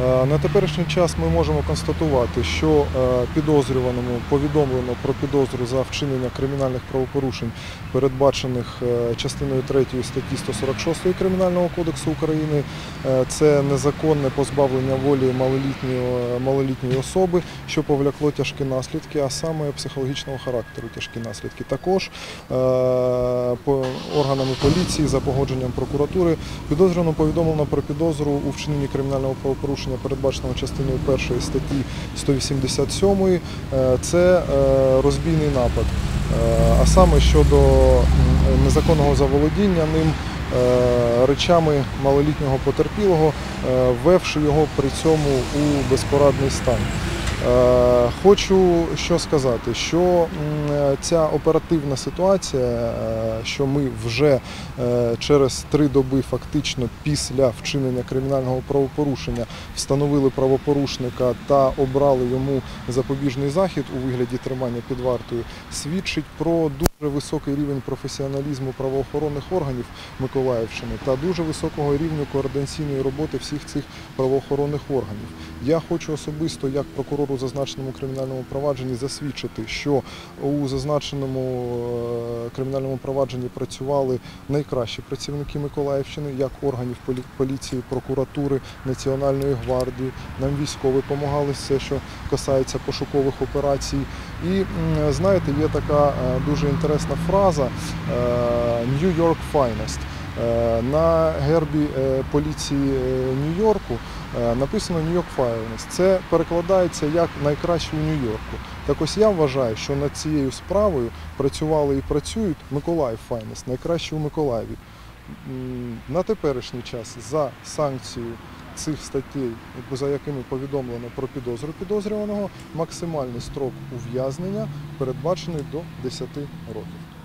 Е, На теперішній час ми можемо констатувати, що е, підозрюваному повідомлено про підозру за вчинення кримінальних правопорушень, передбачених е, частиною 3 статті 146 Кримінального кодексу України. Це незаконне позбавлення волі малолітньої, особи, що повлякло тяжкі наслідки, а саме психологічного характеру тяжкі наслідки. Також органами поліції за погодженням прокуратури підозрювано повідомлено про підозру у вчиненні кримінального правопорушення, передбаченого частиною 1 статті 187. Е, Це е, розбійний напад, Е, а саме щодо незаконного заволодіння ним речами малолітнього потерпілого, ввевши його при цьому у безпорадний стан. Е, Хочу що сказати, що ця оперативна ситуація, е, що ми вже е, через три доби фактично після вчинення кримінального правопорушення встановили правопорушника та обрали йому запобіжний захід у вигляді тримання під вартою, свідчить про високий рівень професіоналізму правоохоронних органів Миколаївщини та дуже високого рівня координаційної роботи всіх цих правоохоронних органів. Я хочу особисто, як прокурор у зазначеному кримінальному провадженні, засвідчити, що у зазначеному е, кримінальному провадженні працювали найкращі працівники Миколаївщини, як органів поліції, прокуратури, Національної гвардії. Нам військові допомагали все, що касається пошукових операцій. І знаєте, є така е, дуже інтересна фраза е, New York Finest. Е, На гербі е, поліції е, Нью-Йорку е, написано York Finest. Це перекладається як найкраще у Нью-Йорку. Так ось я вважаю, що над цією справою працювали і працюють Миколаїв Finest, найкраще у Миколаєві. На теперішній час за санкцію цих статей, за якими повідомлено про підозру підозрюваного, максимальний строк ув'язнення передбачений до 10 років.